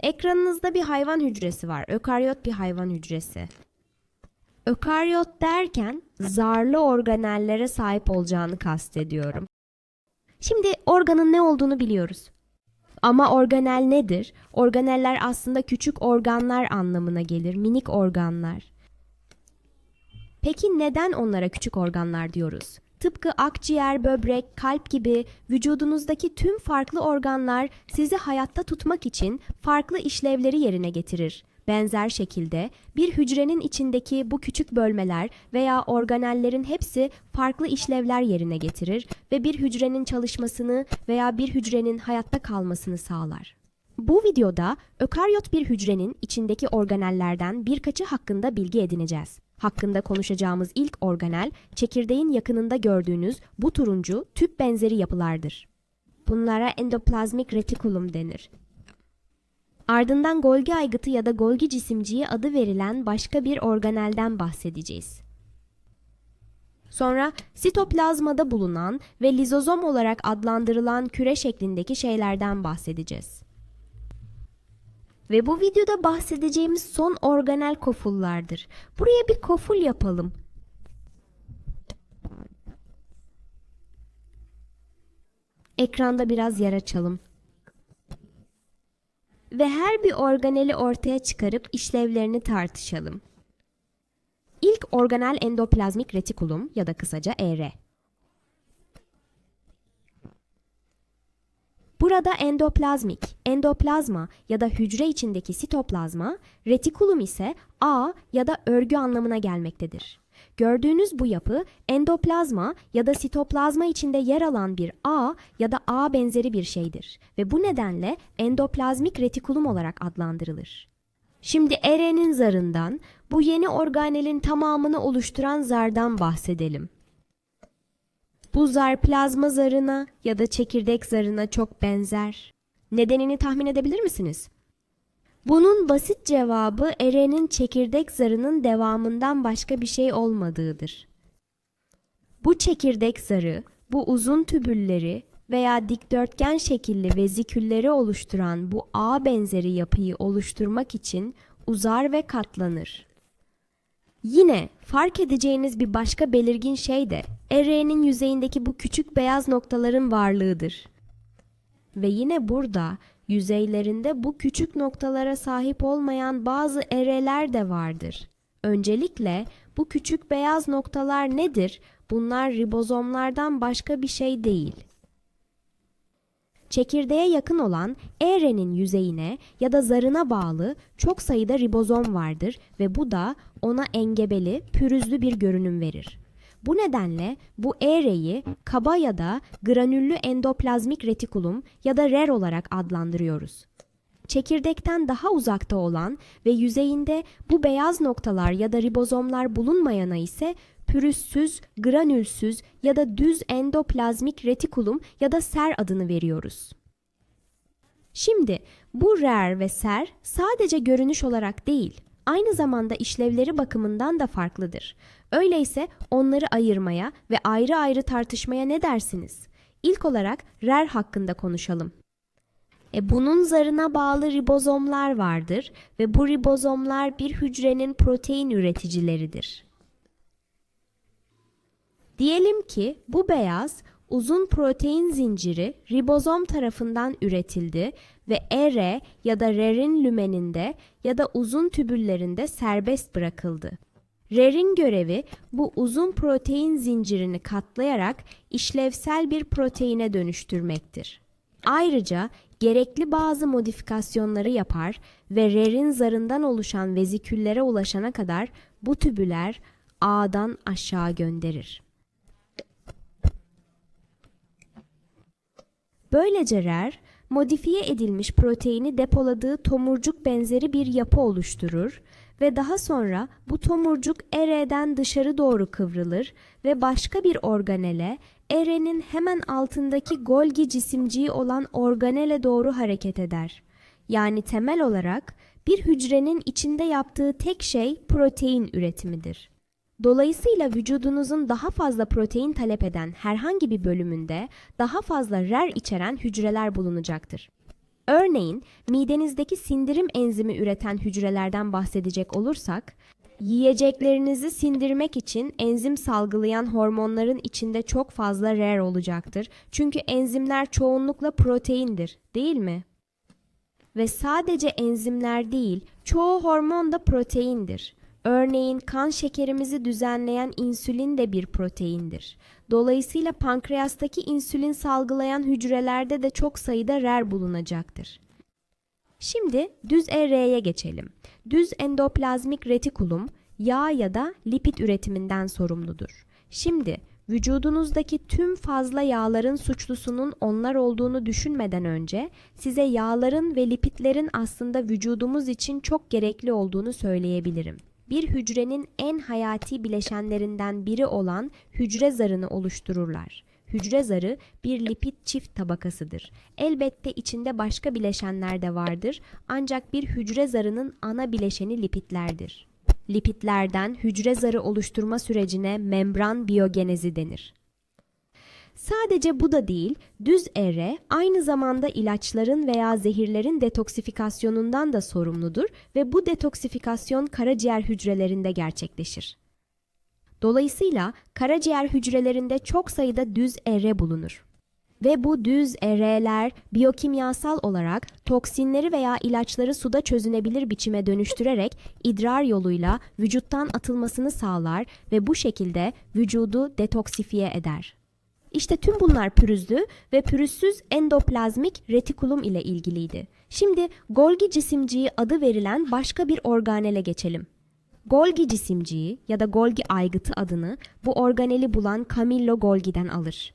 Ekranınızda bir hayvan hücresi var. Ökaryot bir hayvan hücresi. Ökaryot derken zarlı organellere sahip olacağını kastediyorum. Şimdi organın ne olduğunu biliyoruz. Ama organel nedir? Organeller aslında küçük organlar anlamına gelir, minik organlar. Peki neden onlara küçük organlar diyoruz? Tıpkı akciğer, böbrek, kalp gibi vücudunuzdaki tüm farklı organlar sizi hayatta tutmak için farklı işlevleri yerine getirir. Benzer şekilde bir hücrenin içindeki bu küçük bölmeler veya organellerin hepsi farklı işlevler yerine getirir ve bir hücrenin çalışmasını veya bir hücrenin hayatta kalmasını sağlar. Bu videoda ökaryot bir hücrenin içindeki organellerden birkaçı hakkında bilgi edineceğiz. Hakkında konuşacağımız ilk organel, çekirdeğin yakınında gördüğünüz bu turuncu tüp benzeri yapılardır. Bunlara endoplazmik retikulum denir. Ardından Golgi aygıtı ya da Golgi cisimciği adı verilen başka bir organelden bahsedeceğiz. Sonra sitoplazmada bulunan ve lizozom olarak adlandırılan küre şeklindeki şeylerden bahsedeceğiz. Ve bu videoda bahsedeceğimiz son organel kofullardır. Buraya bir koful yapalım. Ekranda biraz yer açalım. Ve her bir organeli ortaya çıkarıp işlevlerini tartışalım. İlk organel endoplazmik retikulum ya da kısaca ER. Burada endoplazmik, endoplazma ya da hücre içindeki sitoplazma, retikulum ise ağ ya da örgü anlamına gelmektedir. Gördüğünüz bu yapı endoplazma ya da sitoplazma içinde yer alan bir ağ ya da ağ benzeri bir şeydir ve bu nedenle endoplazmik retikulum olarak adlandırılır. Şimdi Eren'in zarından, bu yeni organelin tamamını oluşturan zardan bahsedelim. Bu zar plazma zarına ya da çekirdek zarına çok benzer. Nedenini tahmin edebilir misiniz? Bunun basit cevabı Eren'in çekirdek zarının devamından başka bir şey olmadığıdır. Bu çekirdek zarı, bu uzun tübülleri veya dikdörtgen şekilli vezikülleri oluşturan bu ağ benzeri yapıyı oluşturmak için uzar ve katlanır. Yine fark edeceğiniz bir başka belirgin şey de Ereğinin yüzeyindeki bu küçük beyaz noktaların varlığıdır. Ve yine burada yüzeylerinde bu küçük noktalara sahip olmayan bazı ereler de vardır. Öncelikle bu küçük beyaz noktalar nedir? Bunlar ribozomlardan başka bir şey değil. Çekirdeğe yakın olan erenin yüzeyine ya da zarına bağlı çok sayıda ribozom vardır ve bu da ona engebeli, pürüzlü bir görünüm verir. Bu nedenle bu ereyi kaba ya da granüllü endoplazmik retikulum ya da RER olarak adlandırıyoruz. Çekirdekten daha uzakta olan ve yüzeyinde bu beyaz noktalar ya da ribozomlar bulunmayana ise pürüzsüz, granülsüz ya da düz endoplazmik retikulum ya da SER adını veriyoruz. Şimdi bu RER ve SER sadece görünüş olarak değil, aynı zamanda işlevleri bakımından da farklıdır. Öyleyse onları ayırmaya ve ayrı ayrı tartışmaya ne dersiniz? İlk olarak RER hakkında konuşalım. E bunun zarına bağlı ribozomlar vardır ve bu ribozomlar bir hücrenin protein üreticileridir. Diyelim ki bu beyaz uzun protein zinciri ribozom tarafından üretildi ve ER ya da RER'in lümeninde ya da uzun tübüllerinde serbest bırakıldı. RER'in görevi bu uzun protein zincirini katlayarak işlevsel bir proteine dönüştürmektir. Ayrıca gerekli bazı modifikasyonları yapar ve RER'in zarından oluşan veziküllere ulaşana kadar bu tübüler ağdan aşağı gönderir. Böylece RER, modifiye edilmiş proteini depoladığı tomurcuk benzeri bir yapı oluşturur ve daha sonra bu tomurcuk ER'den dışarı doğru kıvrılır ve başka bir organele, ER'nin hemen altındaki Golgi cisimciği olan organele doğru hareket eder. Yani temel olarak bir hücrenin içinde yaptığı tek şey protein üretimidir. Dolayısıyla vücudunuzun daha fazla protein talep eden herhangi bir bölümünde daha fazla RER içeren hücreler bulunacaktır. Örneğin midenizdeki sindirim enzimi üreten hücrelerden bahsedecek olursak, yiyeceklerinizi sindirmek için enzim salgılayan hormonların içinde çok fazla rare olacaktır. Çünkü enzimler çoğunlukla proteindir, değil mi? Ve sadece enzimler değil, çoğu hormon da proteindir. Örneğin kan şekerimizi düzenleyen insülin de bir proteindir. Dolayısıyla pankreastaki insülin salgılayan hücrelerde de çok sayıda RER bulunacaktır. Şimdi düz ER'ye geçelim. Düz endoplazmik retikulum yağ ya da lipid üretiminden sorumludur. Şimdi vücudunuzdaki tüm fazla yağların suçlusunun onlar olduğunu düşünmeden önce size yağların ve lipidlerin aslında vücudumuz için çok gerekli olduğunu söyleyebilirim. Bir hücrenin en hayati bileşenlerinden biri olan hücre zarını oluştururlar. Hücre zarı bir lipid çift tabakasıdır. Elbette içinde başka bileşenler de vardır ancak bir hücre zarının ana bileşeni lipidlerdir. Lipidlerden hücre zarı oluşturma sürecine membran biyogenezi denir. Sadece bu da değil, düz ere aynı zamanda ilaçların veya zehirlerin detoksifikasyonundan da sorumludur ve bu detoksifikasyon karaciğer hücrelerinde gerçekleşir. Dolayısıyla karaciğer hücrelerinde çok sayıda düz ere bulunur. Ve bu düz ereler biyokimyasal olarak toksinleri veya ilaçları suda çözünebilir biçime dönüştürerek idrar yoluyla vücuttan atılmasını sağlar ve bu şekilde vücudu detoksifiye eder. İşte tüm bunlar pürüzlü ve pürüzsüz endoplazmik retikulum ile ilgiliydi. Şimdi Golgi cisimciği adı verilen başka bir organele geçelim. Golgi cisimciği ya da Golgi aygıtı adını bu organeli bulan Camillo Golgi'den alır.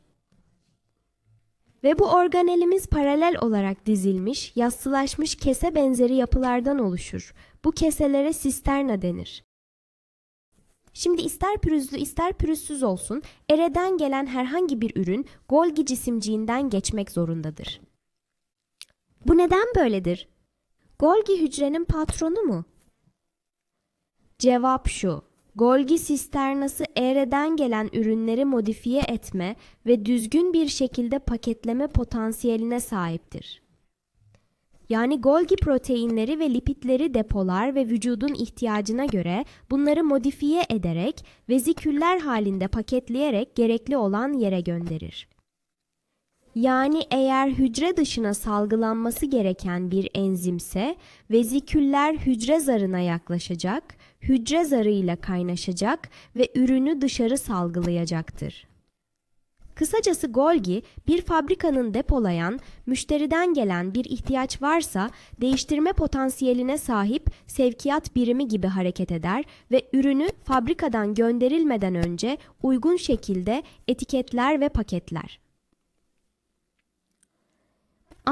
Ve bu organelimiz paralel olarak dizilmiş, yassılaşmış kese benzeri yapılardan oluşur. Bu keselere sisterna denir. Şimdi ister pürüzlü ister pürüzsüz olsun, ereden gelen herhangi bir ürün Golgi cisimciğinden geçmek zorundadır. Bu neden böyledir? Golgi hücrenin patronu mu? Cevap şu. Golgi sisternası eğreden gelen ürünleri modifiye etme ve düzgün bir şekilde paketleme potansiyeline sahiptir. Yani Golgi proteinleri ve lipidleri depolar ve vücudun ihtiyacına göre bunları modifiye ederek veziküller halinde paketleyerek gerekli olan yere gönderir. Yani eğer hücre dışına salgılanması gereken bir enzimse veziküller hücre zarına yaklaşacak, hücre zarıyla kaynaşacak ve ürünü dışarı salgılayacaktır. Kısacası Golgi bir fabrikanın depolayan, müşteriden gelen bir ihtiyaç varsa değiştirme potansiyeline sahip sevkiyat birimi gibi hareket eder ve ürünü fabrikadan gönderilmeden önce uygun şekilde etiketler ve paketler.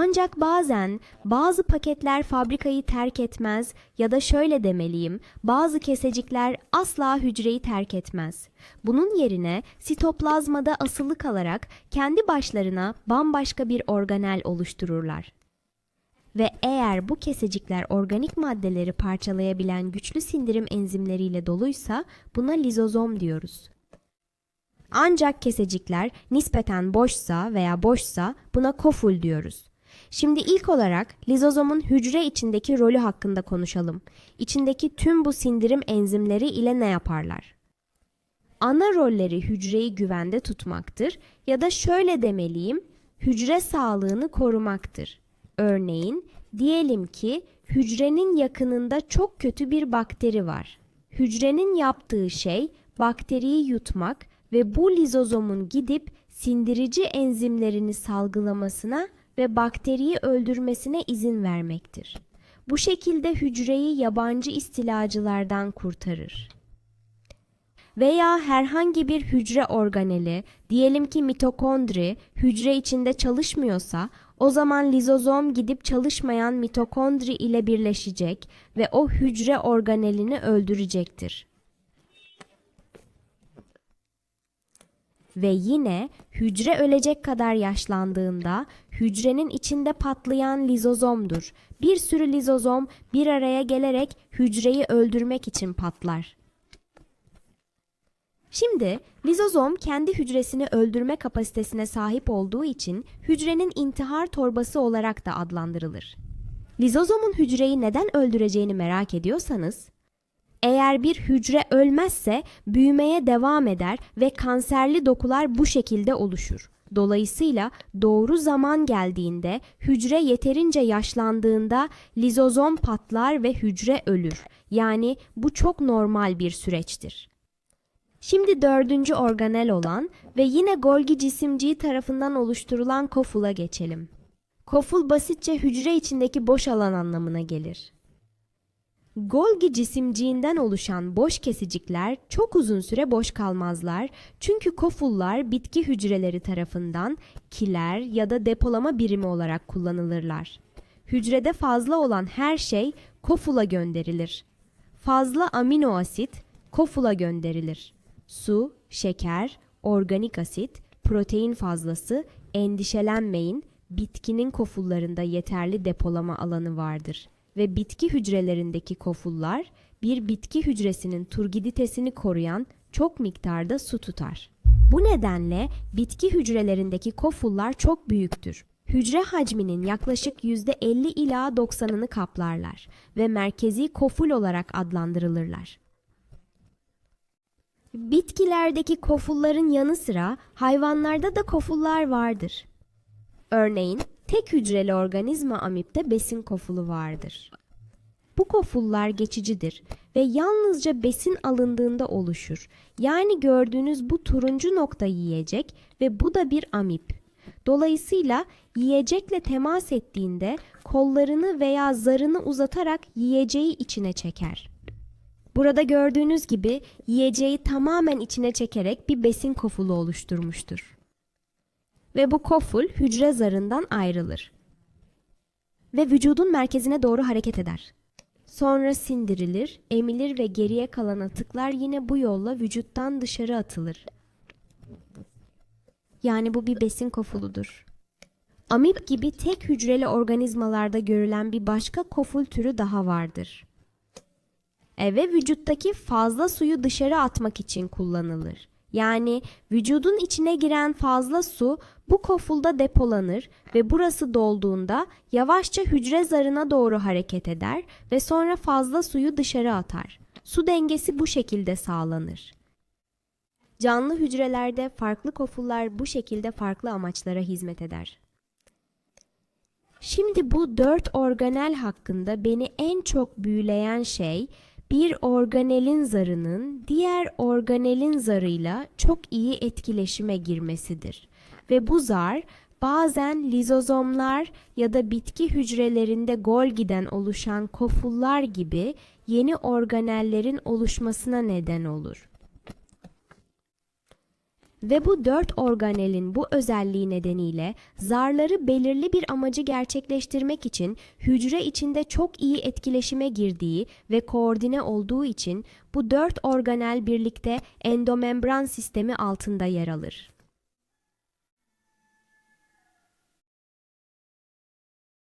Ancak bazen bazı paketler fabrikayı terk etmez ya da şöyle demeliyim, bazı kesecikler asla hücreyi terk etmez. Bunun yerine sitoplazmada asılı kalarak kendi başlarına bambaşka bir organel oluştururlar. Ve eğer bu kesecikler organik maddeleri parçalayabilen güçlü sindirim enzimleriyle doluysa buna lizozom diyoruz. Ancak kesecikler nispeten boşsa veya boşsa buna koful diyoruz. Şimdi ilk olarak lizozomun hücre içindeki rolü hakkında konuşalım. İçindeki tüm bu sindirim enzimleri ile ne yaparlar? Ana rolleri hücreyi güvende tutmaktır ya da şöyle demeliyim, hücre sağlığını korumaktır. Örneğin diyelim ki hücrenin yakınında çok kötü bir bakteri var. Hücrenin yaptığı şey bakteriyi yutmak ve bu lizozomun gidip sindirici enzimlerini salgılamasına ve bakteriyi öldürmesine izin vermektir. Bu şekilde hücreyi yabancı istilacılardan kurtarır. Veya herhangi bir hücre organeli, diyelim ki mitokondri, hücre içinde çalışmıyorsa, o zaman lizozom gidip çalışmayan mitokondri ile birleşecek ve o hücre organelini öldürecektir. Ve yine hücre ölecek kadar yaşlandığında hücrenin içinde patlayan lizozomdur. Bir sürü lizozom bir araya gelerek hücreyi öldürmek için patlar. Şimdi lizozom kendi hücresini öldürme kapasitesine sahip olduğu için hücrenin intihar torbası olarak da adlandırılır. Lizozomun hücreyi neden öldüreceğini merak ediyorsanız, eğer bir hücre ölmezse büyümeye devam eder ve kanserli dokular bu şekilde oluşur. Dolayısıyla doğru zaman geldiğinde hücre yeterince yaşlandığında lizozom patlar ve hücre ölür. Yani bu çok normal bir süreçtir. Şimdi dördüncü organel olan ve yine Golgi cisimciği tarafından oluşturulan kofula geçelim. Koful basitçe hücre içindeki boş alan anlamına gelir. Golgi cisimciğinden oluşan boş kesicikler çok uzun süre boş kalmazlar çünkü kofullar bitki hücreleri tarafından kiler ya da depolama birimi olarak kullanılırlar. Hücrede fazla olan her şey kofula gönderilir. Fazla amino asit kofula gönderilir. Su, şeker, organik asit, protein fazlası, endişelenmeyin, bitkinin kofullarında yeterli depolama alanı vardır ve bitki hücrelerindeki kofullar bir bitki hücresinin turgiditesini koruyan çok miktarda su tutar. Bu nedenle bitki hücrelerindeki kofullar çok büyüktür. Hücre hacminin yaklaşık %50 ila 90'ını kaplarlar ve merkezi koful olarak adlandırılırlar. Bitkilerdeki kofulların yanı sıra hayvanlarda da kofullar vardır. Örneğin tek hücreli organizma amipte besin kofulu vardır. Bu kofullar geçicidir ve yalnızca besin alındığında oluşur. Yani gördüğünüz bu turuncu nokta yiyecek ve bu da bir amip. Dolayısıyla yiyecekle temas ettiğinde kollarını veya zarını uzatarak yiyeceği içine çeker. Burada gördüğünüz gibi yiyeceği tamamen içine çekerek bir besin kofulu oluşturmuştur. Ve bu koful hücre zarından ayrılır. Ve vücudun merkezine doğru hareket eder. Sonra sindirilir, emilir ve geriye kalan atıklar yine bu yolla vücuttan dışarı atılır. Yani bu bir besin kofuludur. Amip gibi tek hücreli organizmalarda görülen bir başka koful türü daha vardır. E, ve vücuttaki fazla suyu dışarı atmak için kullanılır. Yani vücudun içine giren fazla su bu kofulda depolanır ve burası dolduğunda yavaşça hücre zarına doğru hareket eder ve sonra fazla suyu dışarı atar. Su dengesi bu şekilde sağlanır. Canlı hücrelerde farklı kofullar bu şekilde farklı amaçlara hizmet eder. Şimdi bu dört organel hakkında beni en çok büyüleyen şey bir organelin zarının diğer organelin zarıyla çok iyi etkileşime girmesidir. Ve bu zar bazen lizozomlar ya da bitki hücrelerinde Golgi'den oluşan kofullar gibi yeni organellerin oluşmasına neden olur. Ve bu dört organelin bu özelliği nedeniyle zarları belirli bir amacı gerçekleştirmek için hücre içinde çok iyi etkileşime girdiği ve koordine olduğu için bu dört organel birlikte endomembran sistemi altında yer alır.